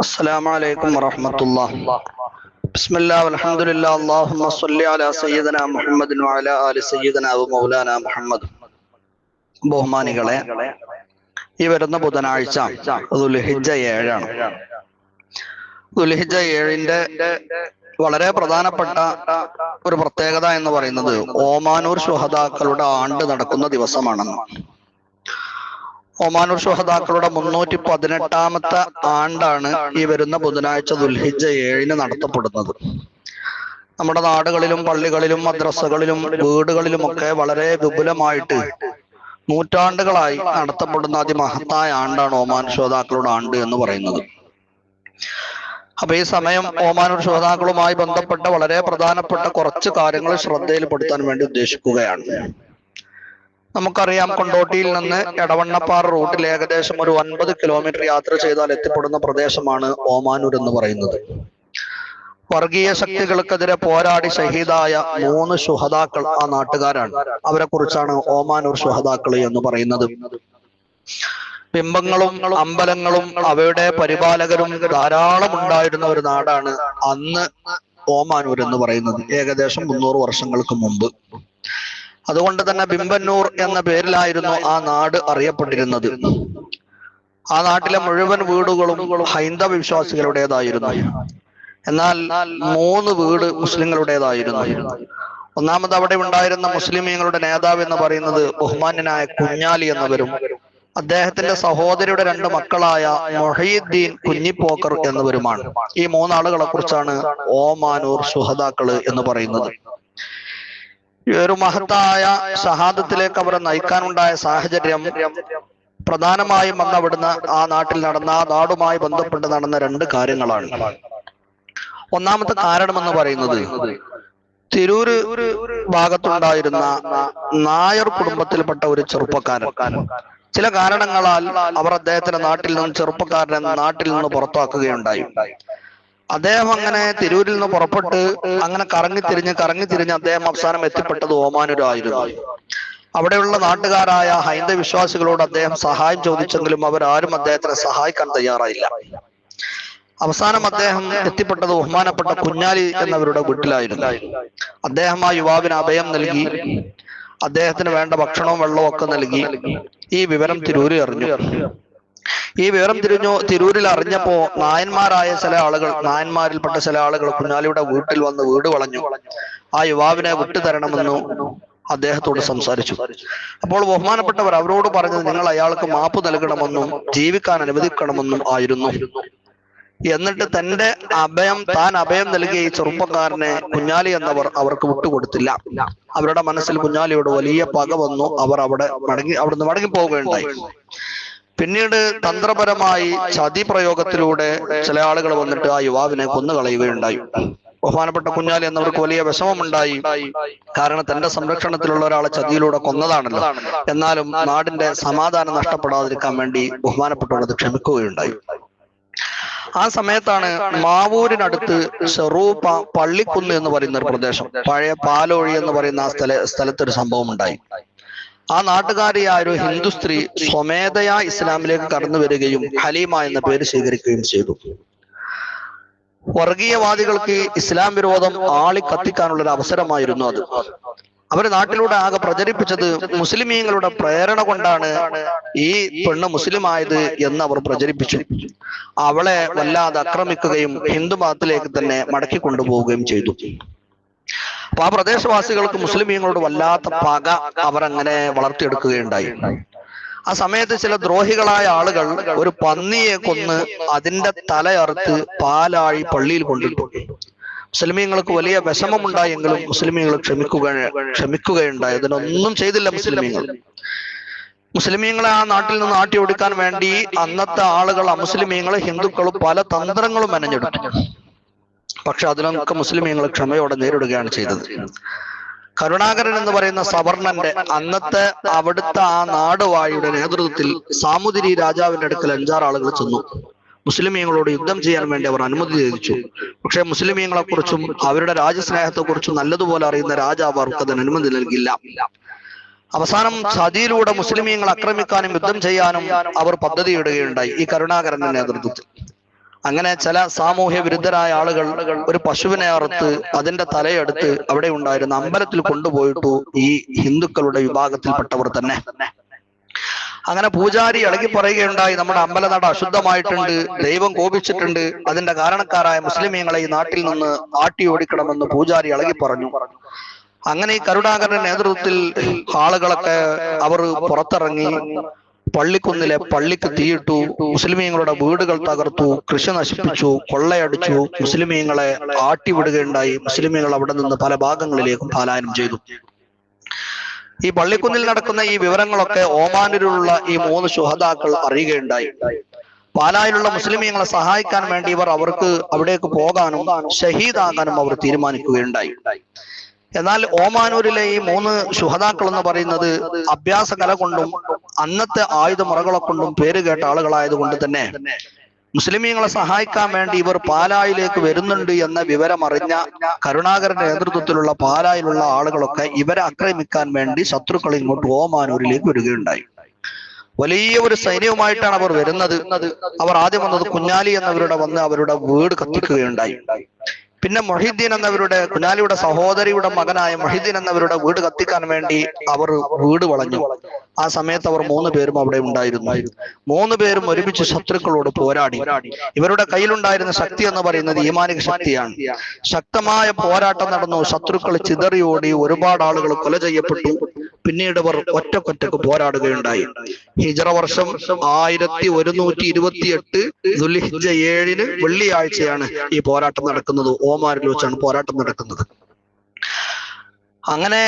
السلام عليكم ورحمة الله بسم الله والحمد لله اللهم صل على سيدنا محمد وعلى آل سيدنا ومولانا محمد ബഹുമാനികളെ ഈ വരുന്ന ബുധനാഴ്ച ദുൽഹിജ ഏഴാണ് ദുൽഹിജ ഏഴിന്റെ വളരെ പ്രധാനപ്പെട്ട ഒരു പ്രത്യേകത എന്ന് പറയുന്നത് ഓമാനൂർ ശുഹദാക്കളുടെ ആണ്ട് നടക്കുന്ന ദിവസമാണെന്ന് ഒമാനൂർ ഷുഹദാക്കളുടെ മുന്നൂറ്റി പതിനെട്ടാമത്തെ ആണ്ടാണ് ഈ വരുന്ന ബുധനാഴ്ച ദുൽഹിജ ഏഴിന് നടത്തപ്പെടുന്നത്. നമ്മുടെ നാടുകളിലും പള്ളികളിലും മദ്രസകളിലും വീടുകളിലും ഒക്കെ വളരെ വിപുലമായിട്ട് നൂറ്റാണ്ടുകളായി നടത്തപ്പെടുന്ന അതിമഹത്തായ ആണ്ടാണ് ഒമാൻ ശ്രോതാക്കളുടെ ആണ്ട് എന്ന് പറയുന്നത്. അപ്പൊ ഈ സമയം ഒമാൻ ശ്രോതാക്കളുമായി ബന്ധപ്പെട്ട വളരെ പ്രധാനപ്പെട്ട കുറച്ച് കാര്യങ്ങൾ ശ്രദ്ധയിൽപ്പെടുത്താൻ വേണ്ടി ഉദ്ദേശിക്കുകയാണ്. നമുക്കറിയാം കൊണ്ടോട്ടിയിൽ നിന്ന് എടവണ്ണപ്പാറ റൂട്ടിൽ ഏകദേശം ഒരു ഒൻപത് കിലോമീറ്റർ യാത്ര ചെയ്താൽ എത്തിപ്പെടുന്ന പ്രദേശമാണ് ഓമാനൂർ എന്ന് പറയുന്നത്. വർഗീയ ശക്തികൾക്കെതിരെ പോരാടി ഷഹീദായ മൂന്ന് ശുഹതാക്കൾ ആ നാട്ടുകാരാണ്. അവരെ കുറിച്ചാണ് ഓമാനൂർ ശുഹതാക്കൾ എന്ന് പറയുന്നത്. ബിംബങ്ങളും അമ്പലങ്ങളും അവയുടെ പരിപാലകരും ധാരാളം ഉണ്ടായിരുന്ന ഒരു നാടാണ് അന്ന് ഓമാനൂർ എന്ന് പറയുന്നത്. ഏകദേശം മുന്നൂറ് വർഷങ്ങൾക്ക് മുമ്പ്. അതുകൊണ്ട് തന്നെ ബിംബന്നൂർ എന്ന പേരിലായിരുന്നു ആ നാട് അറിയപ്പെട്ടിരുന്നത്. ആ നാട്ടിലെ മുഴുവൻ വീടുകളും ഹൈന്ദവ വിശ്വാസികളുടേതായിരുന്നു. എന്നാൽ മൂന്ന് വീട് മുസ്ലിങ്ങളുടേതായിരുന്നു. ഒന്നാമത് അവിടെ ഉണ്ടായിരുന്ന മുസ്ലിമീങ്ങളുടെ നേതാവ് എന്ന് പറയുന്നത് ബഹുമാന്യനായ കുഞ്ഞാലി എന്നവരും അദ്ദേഹത്തിന്റെ സഹോദരിയുടെ രണ്ട് മക്കളായ മൊഹീദ്ദീൻ കുഞ്ഞിപ്പോക്കർ എന്നിവരുമാണ്. ഈ മൂന്നാളുകളെ കുറിച്ചാണ് ഓമാനൂർ സുഹദാക്കൾ എന്ന് പറയുന്നത്. ഈ ഒരു മഹത്തായ ഷഹാദത്തിലേക്ക് അവരെ നയിക്കാനുണ്ടായ സാഹചര്യം പ്രധാനമായും അന്ന് അവിടുന്ന് ആ നാട്ടിൽ നടന്ന ആ നാടുമായി ബന്ധപ്പെട്ട് നടന്ന രണ്ട് കാര്യങ്ങളാണ്. ഒന്നാമത്തെ കാരണം എന്ന് പറയുന്നത് തിരൂര് ഭാഗത്തുണ്ടായിരുന്ന നായർ കുടുംബത്തിൽപ്പെട്ട ഒരു ചെറുപ്പക്കാരൻ. ചില കാരണങ്ങളാൽ അവർ അദ്ദേഹത്തിന്റെ നാട്ടിൽ നിന്ന് ചെറുപ്പക്കാരനെ നാട്ടിൽ നിന്ന് പുറത്താക്കുകയുണ്ടായി. അദ്ദേഹം അങ്ങനെ തിരൂരിൽ നിന്ന് പുറപ്പെട്ട് അങ്ങനെ കറങ്ങി തിരിഞ്ഞ് കറങ്ങി തിരിഞ്ഞ് അദ്ദേഹം അവസാനം എത്തിപ്പെട്ടത് ഓമാനൂരായിരുന്നു. അവിടെയുള്ള നാട്ടുകാരായ ഹൈന്ദവ വിശ്വാസികളോട് അദ്ദേഹം സഹായം ചോദിച്ചെങ്കിലും അവരാരും അദ്ദേഹത്തിനെ സഹായിക്കാൻ തയ്യാറായില്ല. അവസാനം അദ്ദേഹം എത്തിപ്പെട്ടത് ബഹുമാനപ്പെട്ട കുഞ്ഞാലി എന്നവരുടെ വീട്ടിലായിരുന്നു. അദ്ദേഹം ആ യുവാവിന് അഭയം നൽകി അദ്ദേഹത്തിന് വേണ്ട ഭക്ഷണവും വെള്ളവും ഒക്കെ നൽകി. ഈ വിവരം തിരൂരി അറിഞ്ഞു. ഈ വിവരം തിരിഞ്ഞു തിരൂരിൽ അറിഞ്ഞപ്പോ നായന്മാരായ ചില ആളുകൾ നായന്മാരിൽപ്പെട്ട ചില ആളുകൾ കുഞ്ഞാലിയുടെ വീട്ടിൽ വന്ന് വീട് വളഞ്ഞു. ആ യുവാവിനെ വിട്ടുതരണമെന്നു അദ്ദേഹത്തോട് സംസാരിച്ചു. അപ്പോൾ ബഹുമാനപ്പെട്ടവർ അവരോട് പറഞ്ഞത് നിങ്ങൾ അയാൾക്ക് മാപ്പ് നൽകണമെന്നും ജീവിക്കാൻ അനുവദിക്കണമെന്നും ആയിരുന്നു. എന്നിട്ട് തന്റെ അഭയം താൻ അഭയം നൽകിയ ഈ ചെറുപ്പക്കാരനെ കുഞ്ഞാലി എന്നവർ അവർക്ക് വിട്ടുകൊടുത്തില്ല. അവരുടെ മനസ്സിൽ കുഞ്ഞാലിയോട് വലിയ പക വന്നു. അവർ അവിടെ മടങ്ങി അവിടുന്ന് മടങ്ങി പോവുകയുണ്ടായി. പിന്നീട് തന്ത്രപരമായി ചതി പ്രയോഗത്തിലൂടെ ചില ആളുകൾ വന്നിട്ട് ആ യുവാവിനെ കൊന്നുകളയുകയുണ്ടായി. ബഹുമാനപ്പെട്ട കുഞ്ഞാലി എന്നവർക്ക് വലിയ വിഷമമുണ്ടായി. കാരണം തന്റെ സംരക്ഷണത്തിലുള്ള ഒരാളെ ചതിയിലൂടെ കൊന്നതാണല്ലോ. എന്നാലും നാടിന്റെ സമാധാനം നഷ്ടപ്പെടാതിരിക്കാൻ വേണ്ടി ബഹുമാനപ്പെട്ടവരത് ക്ഷമിക്കുകയുണ്ടായി. ആ സമയത്താണ് മാവൂരിനടുത്ത് ചെറൂപ്പ പള്ളിക്കുന്ന് എന്ന് പറയുന്ന ഒരു പ്രദേശം പഴയ പാലോഴി എന്ന് പറയുന്ന ആ സ്ഥല സ്ഥലത്തൊരു സംഭവം ഉണ്ടായി ആ നാട്ടുകാരിയായ ഒരു ഹിന്ദു സ്ത്രീ സ്വമേധയാ ഇസ്ലാമിലേക്ക് കടന്നു വരികയും ഹലീമ എന്ന പേര് സ്വീകരിക്കുകയും ചെയ്തു. വർഗീയവാദികൾക്ക് ഇസ്ലാം വിരോധം ആളി കത്തിക്കാനുള്ള ഒരു അവസരമായിരുന്നു അത്. അവർ നാട്ടിലൂടെ ആകെ പ്രചരിപ്പിച്ചത് മുസ്ലിമീങ്ങളുടെ പ്രേരണ കൊണ്ടാണ് ഈ പെണ്ണ് മുസ്ലിം ആയത് എന്ന് അവർ പ്രചരിപ്പിച്ചു. അവളെ വല്ലാതെ ആക്രമിക്കുകയും ഹിന്ദു മതത്തിലേക്ക് തന്നെ മടക്കി കൊണ്ടുപോവുകയും ചെയ്തു. അപ്പൊ ആ പ്രദേശവാസികൾക്ക് മുസ്ലിമീങ്ങളോട് വല്ലാത്ത പക അവരങ്ങനെ വളർത്തിയെടുക്കുകയുണ്ടായി. ആ സമയത്ത് ചില ദ്രോഹികളായ ആളുകൾ ഒരു പന്നിയെ കൊന്ന് അതിന്റെ തലയറുത്ത് പാലാഴി പള്ളിയിൽ കൊണ്ടിട്ടു. മുസ്ലിമീങ്ങൾക്ക് വലിയ വിഷമമുണ്ടായെങ്കിലും മുസ്ലിമീങ്ങൾ ക്ഷമിക്കുക ക്ഷമിക്കുകയുണ്ടായി. അതിനൊന്നും ചെയ്തില്ല മുസ്ലിമീങ്ങൾ. മുസ്ലിമീങ്ങളെ ആ നാട്ടിൽ നിന്ന് നാട്ടി ഓടിക്കാൻ വേണ്ടി അന്നത്തെ ആളുകൾ അമുസ്ലിമീങ്ങൾ ഹിന്ദുക്കളും പല തന്ത്രങ്ങളും മെനഞ്ഞെടുത്തു. പക്ഷെ അതിനൊക്കെ മുസ്ലിമീങ്ങൾ ക്ഷമയോടെ നേരിടുകയാണ് ചെയ്തത്. കരുണാകരൻ എന്ന് പറയുന്ന സവർണന്റെ അന്നത്തെ അവിടുത്തെ ആ നാടുവാഴിയുടെ നേതൃത്വത്തിൽ സാമുതിരി രാജാവിന്റെ അടുക്കൽ അഞ്ചാറ് ആളുകൾ ചെന്നു. മുസ്ലിമീങ്ങളോട് യുദ്ധം ചെയ്യാൻ വേണ്ടി അവർ അനുമതി ചോദിച്ചു. പക്ഷേ മുസ്ലിമീങ്ങളെ കുറിച്ചും അവരുടെ രാജ്യസ്നേഹത്തെ കുറിച്ചും നല്ലതുപോലെ അറിയുന്ന രാജാവ് അവർക്ക് അതിന് അനുമതി നൽകില്ല അവസാനം ചതിയിലൂടെ മുസ്ലിമീങ്ങൾ ആക്രമിക്കാനും യുദ്ധം ചെയ്യാനും അവർ പദ്ധതിയിടുകയുണ്ടായി ഈ കരുണാകരന്റെ നേതൃത്വത്തിൽ. അങ്ങനെ ചില സാമൂഹ്യ വിരുദ്ധരായ ആളുകൾ ഒരു പശുവിനെ അറുത്ത് അതിന്റെ തലയെടുത്ത് അവിടെ ഉണ്ടായിരുന്ന അമ്പലത്തിൽ കൊണ്ടുപോയിട്ടു ഈ ഹിന്ദുക്കളുടെ വിഭാഗത്തിൽപ്പെട്ടവർ തന്നെ. അങ്ങനെ പൂജാരി ഇളകി പറയുകയുണ്ടായി നമ്മുടെ അമ്പലനട അശുദ്ധമായിട്ടുണ്ട് ദൈവം കോപിച്ചിട്ടുണ്ട് അതിന്റെ കാരണക്കാരായ മുസ്ലിമീങ്ങളെ ഈ നാട്ടിൽ നിന്ന് ആട്ടി ഓടിക്കണമെന്ന് പൂജാരി ഇളകി പറഞ്ഞു. അങ്ങനെ ഈ കരുണാകരന്റെ നേതൃത്വത്തിൽ ആളുകളൊക്കെ അവർ പുറത്തിറങ്ങി. പള്ളിക്കുന്നിലെ പള്ളിക്ക് തീയിട്ടു മുസ്ലിമീങ്ങളുടെ വീടുകൾ തകർത്തു കൃഷി നശിപ്പിച്ചു കൊള്ളയടിച്ചു മുസ്ലിമീങ്ങളെ ആട്ടിവിടുകയുണ്ടായി. മുസ്ലിമീങ്ങൾ അവിടെ നിന്ന് പല ഭാഗങ്ങളിലേക്കും പലായനം ചെയ്തു. ഈ പള്ളിക്കുന്നിൽ നടക്കുന്ന ഈ വിവരങ്ങളൊക്കെ ഓമാനിലുള്ള ഈ മൂന്ന് ശുഹതാക്കൾ അറിയുകയുണ്ടായി. പാലായിലുള്ള മുസ്ലിമീങ്ങളെ സഹായിക്കാൻ വേണ്ടി ഇവർ അവർക്ക് അവിടേക്ക് പോകാനും ഷഹീദാകാനും അവർ തീരുമാനിക്കുകയുണ്ടായി. എന്നാൽ ഓമാനൂരിലെ ഈ മൂന്ന് ശുഹതാക്കൾ എന്ന് പറയുന്നത് അഭ്യാസകല കൊണ്ടും അന്നത്തെ ആയുധമുറകളെ കൊണ്ടും പേര് കേട്ട ആളുകളായതുകൊണ്ട് തന്നെ മുസ്ലിമീങ്ങളെ സഹായിക്കാൻ വേണ്ടി ഇവർ പാലായിലേക്ക് വരുന്നുണ്ട് എന്ന വിവരം അറിഞ്ഞ കരുണാകരന്റെ നേതൃത്വത്തിലുള്ള പാലായിലുള്ള ആളുകളൊക്കെ ഇവരെ ആക്രമിക്കാൻ വേണ്ടി ശത്രുക്കൾ ഇങ്ങോട്ട് ഓമാനൂരിലേക്ക് വരികയുണ്ടായി. വലിയ ഒരു സൈന്യവുമായിട്ടാണ് അവർ വരുന്നത്. അവർ ആദ്യം വന്നത് കുഞ്ഞാലി എന്നവരുടെ വന്ന് അവരുടെ വീട് കത്തിക്കുകയുണ്ടായി. പിന്നെ മൊഹിദ്ദീൻ എന്നവരുടെ കുനാലിയുടെ സഹോദരിയുടെ മകനായ മൊഹിദ്ദീൻ എന്നവരുടെ വീട് കത്തിക്കാൻ വേണ്ടി അവർ വീട് വളഞ്ഞു. ആ സമയത്ത് അവർ മൂന്ന് പേരും അവിടെ ഉണ്ടായിരുന്നു. മൂന്ന് പേരും ഒരുമിച്ച് ശത്രുക്കളോട് പോരാടി. ഇവരുടെ കയ്യിലുണ്ടായിരുന്ന ശക്തി എന്ന് പറയുന്നത് ഈമാനിക ശക്തിയാണ്. ശക്തമായ പോരാട്ടം നടന്നു. ശത്രുക്കൾ ചിതറിയോടി ഒരുപാട് ആളുകൾ കൊല ചെയ്യപ്പെട്ടു. പിന്നീട് അവർ ഒറ്റക്കൊറ്റക്ക് പോരാടുകയുണ്ടായി. ഹിജറ വർഷം ആയിരത്തി ഒരുന്നൂറ്റി ഇരുപത്തി എട്ട് ഏഴിന് വെള്ളിയാഴ്ചയാണ് ഈ പോരാട്ടം നടക്കുന്നത്. ഓമാനിൽ വെച്ചാണ് പോരാട്ടം നടക്കുന്നത്. അങ്ങനെ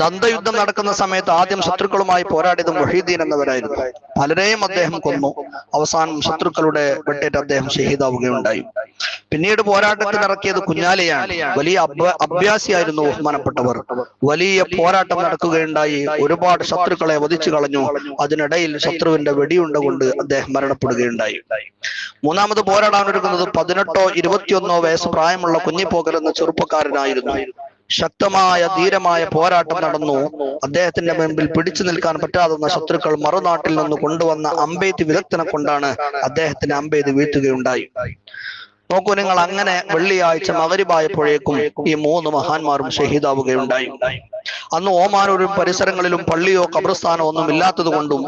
ദന്തയുദ്ധം നടക്കുന്ന സമയത്ത് ആദ്യം ശത്രുക്കളുമായി പോരാടിയത് മൊഹീദ്ദീൻ എന്നവരായിരുന്നു. പലരെയും അദ്ദേഹം കൊന്നു. അവസാനം ശത്രുക്കളുടെ വെട്ടേറ്റ് അദ്ദേഹം ഷഹീദാവുകയുണ്ടായി. പിന്നീട് പോരാട്ടത്തിൽ ഇറക്കിയത് കുഞ്ഞാലയാണ്. വലിയ അഭ്യ- അഭ്യാസിയായിരുന്നു ബഹുമാനപ്പെട്ടവർ. വലിയ പോരാട്ടം നടക്കുകയുണ്ടായി ഒരുപാട് ശത്രുക്കളെ വധിച്ചു കളഞ്ഞു. അതിനിടയിൽ ശത്രുവിന്റെ വെടിയുണ്ട കൊണ്ട് അദ്ദേഹം മരണപ്പെടുകയുണ്ടായി. മൂന്നാമത് പോരാടാൻ ഒരുക്കുന്നത് പതിനെട്ടോ ഇരുപത്തിയൊന്നോ വയസ്സ് പ്രായമുള്ള കുഞ്ഞിപ്പോകൽ എന്ന ചെറുപ്പക്കാരനായിരുന്നു. ശക്തമായ ധീരമായ പോരാട്ടം നടന്നു. അദ്ദേഹത്തിന്റെ മുമ്പിൽ പിടിച്ചു നിൽക്കാൻ പറ്റാതെന്ന ശത്രുക്കൾ മറുനാട്ടിൽ നിന്ന് കൊണ്ടുവന്ന അമ്പെയ്ത്ത് വിദഗ്ധനെ കൊണ്ടാണ് അദ്ദേഹത്തിന് അമ്പെയ്ത് വീഴ്ത്തുകയുണ്ടായി. നോക്കൂ നിങ്ങൾ അങ്ങനെ വെള്ളിയാഴ്ച മകരിവായപ്പോഴേക്കും ഈ മൂന്ന് മഹാന്മാരും ഷഹീദാവുകയുണ്ടായി. അന്ന് ഓമാനൂരും പരിസരങ്ങളിലും പള്ളിയോ കബ്രസ്ഥാനോ ഒന്നും ഇല്ലാത്തത് കൊണ്ടും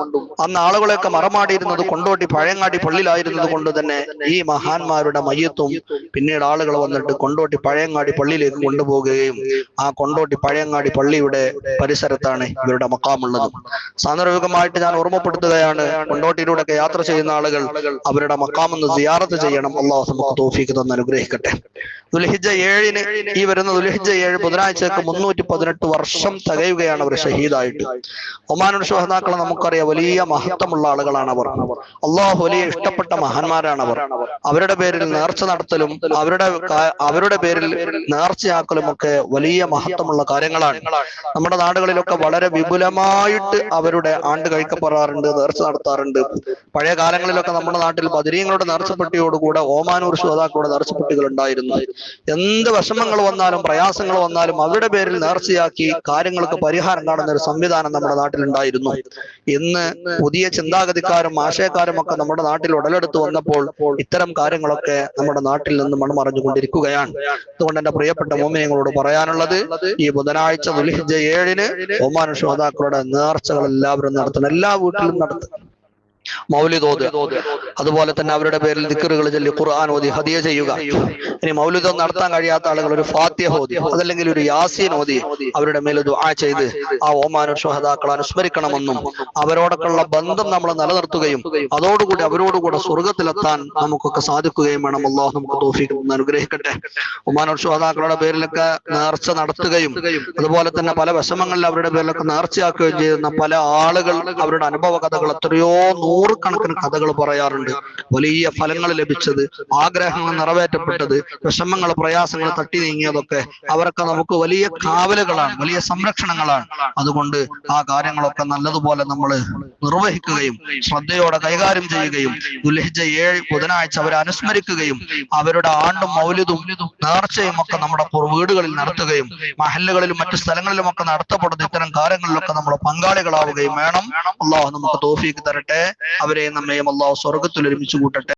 അന്ന് ആളുകളെയൊക്കെ മറമാടിയിരുന്നത് കൊണ്ടോട്ടി പഴയങ്ങാടി പള്ളിയിലായിരുന്നത് കൊണ്ട് തന്നെ ഈ മഹാന്മാരുടെ മയ്യത്തും പിന്നീട് ആളുകൾ വന്നിട്ട് കൊണ്ടോട്ടി പഴയങ്ങാടി പള്ളിയിലേക്ക് കൊണ്ടുപോകുകയും ആ കൊണ്ടോട്ടി പഴയങ്ങാടി പള്ളിയുടെ പരിസരത്താണ് ഇവരുടെ മക്കാമുള്ളത്. സാന്ദർഭികമായിട്ട് ഞാൻ ഓർമ്മപ്പെടുത്തുകയാണ് കൊണ്ടോട്ടിയിലൂടെ ഒക്കെ യാത്ര ചെയ്യുന്ന ആളുകൾ അവരുടെ മക്കാമെന്ന് സിയാറത്ത് ചെയ്യണം. അള്ളാഹു നമുക്ക് തോഫിക്ക് തന്ന് അനുഗ്രഹിക്കട്ടെ. ദുൽഹിജ ഏഴിന് ഈ വരുന്ന ദുൽഹിജ ഏഴ് ബുധനാഴ്ചക്ക് മുന്നൂറ്റി പതിനെട്ട് വർഷം തികയുകയാണ് അവർ ഷഹീദായിട്ട്. ഒമാനുടെ ശോഹതാക്കളെ നമുക്കറിയാം വലിയ മഹത്വമുള്ള ആളുകളാണ് അവർ. അള്ളാഹു വലിയ ഇഷ്ടപ്പെട്ട മഹാന്മാരാണ് അവർ അവരുടെ പേരിൽ നേർച്ച നടത്തലും അവരുടെ അവരുടെ പേരിൽ നേർച്ചയാക്കലും ഒക്കെ വലിയ മഹത്വമുള്ള കാര്യങ്ങളാണ്. നമ്മുടെ നാടുകളിലൊക്കെ വളരെ വിപുലമായിട്ട് അവരുടെ ആണ്ട് കഴിക്കപ്പെടാറുണ്ട് നേർച്ച നടത്താറുണ്ട്. പഴയ കാലങ്ങളിലൊക്കെ നമ്മുടെ നാട്ടിൽ ബദരീങ്ങളുടെ നേർച്ചപ്പെട്ടിയോടുകൂടെ ഓമാനൂർ ശ്രോതാക്കളുടെ നേർച്ചപ്പെട്ടികൾ ഉണ്ടായിരുന്നു എന്ത് വിഷമങ്ങൾ വന്നാലും പ്രയാസങ്ങൾ വന്നാലും അവരുടെ പേരിൽ നേർച്ചയാക്കി കാര്യങ്ങൾക്ക് പരിഹാരം കാണുന്ന ഒരു സംവിധാനം നമ്മുടെ നാട്ടിലുണ്ടായിരുന്നു. ഇന്ന് പുതിയ ചിന്താഗതിക്കാരും ആശയക്കാരും ഒക്കെ നമ്മുടെ നാട്ടിൽ ഉടലെടുത്ത് വന്നപ്പോൾ ഇത്തരം കാര്യങ്ങളൊക്കെ നമ്മുടെ നാട്ടിൽ നിന്ന് മൺമറഞ്ഞുകൊണ്ടിരിക്കുകയാണ് അതുകൊണ്ട് എന്റെ പ്രിയപ്പെട്ട മോമിനിയങ്ങളോട് പറയാനുള്ളത് ഈ ബുധനാഴ്ച ദുൽഹിജ ഏഴിന് ഒമാൻ ശ്രോതാക്കളുടെ നേർച്ചകൾ എല്ലാവരും നടത്തണം. എല്ലാ വീട്ടിലും നടത്തണം മൗലിദോത് അതുപോലെ തന്നെ അവരുടെ പേരിൽ ദിക്കറുകൾ ചൊല്ലി ഖുർആൻ ഓതി ഹദിയ ചെയ്യുക. ഇനി മൗലിദം നടത്താൻ കഴിയാത്ത ആളുകൾ ഒരു ഫാത്തിഹ ഓതി അതല്ലെങ്കിൽ ഒരു യാസീൻ ഓതി അവരുടെ മേൽ ദുആ ചെയ്ത് ആ ഓമാന ഷഹദാക്കൾ അനുസ്മരിക്കണമെന്നും അവരോടൊക്കെയുള്ള ബന്ധം നമ്മൾ നിലനിർത്തുകയും അതോടുകൂടി അവരോടുകൂടെ സ്വർഗത്തിലെത്താൻ നമുക്കൊക്കെ സാധിക്കുകയും വേണം. അള്ളാഹു നമുക്ക് തോഫിക്ക് അനുഗ്രഹിക്കട്ടെ. ഒമാന ഷഹദാക്കളുടെ പേരിലൊക്കെ നേർച്ച നടത്തുകയും അതുപോലെ തന്നെ പല വിഷമങ്ങളിൽ അവരുടെ പേരിലൊക്കെ നേർച്ചയാക്കുകയും ചെയ്യുന്ന പല ആളുകൾ അവരുടെ അനുഭവ കഥകൾ എത്രയോ നൂറുകണക്കിന് കഥകൾ പറയാറുണ്ട്. വലിയ ഫലങ്ങൾ ലഭിച്ചത് ആഗ്രഹങ്ങൾ നിറവേറ്റപ്പെട്ടത് വിഷമങ്ങൾ പ്രയാസങ്ങൾ തട്ടി നീങ്ങിയതൊക്കെ അവരൊക്കെ നമുക്ക് വലിയ കാവലുകളാണ് വലിയ സംരക്ഷണങ്ങളാണ്. അതുകൊണ്ട് ആ കാര്യങ്ങളൊക്കെ നല്ലതുപോലെ നമ്മൾ നിർവഹിക്കുകയും ശ്രദ്ധയോടെ കൈകാര്യം ചെയ്യുകയും ദുൽഹിജ ഏഴ് ബുധനാഴ്ച അവരെ അനുസ്മരിക്കുകയും അവരുടെ ആണ്ടും മൗലിതും നേർച്ചയും ഒക്കെ നമ്മുടെ വീടുകളിൽ നടത്തുകയും മഹല്ലുകളിലും മറ്റു സ്ഥലങ്ങളിലും ഒക്കെ നടത്തപ്പെടുന്ന ഇത്തരം കാര്യങ്ങളിലൊക്കെ നമ്മൾ പങ്കാളികളാവുകയും വേണം. അള്ളാഹു നമുക്ക് തോഫീക്ക് തരട്ടെ. അവരെയും നമ്മയും അള്ളാഹു സ്വർഗത്തിൽ ഒരുമിച്ച് കൂട്ടട്ടെ.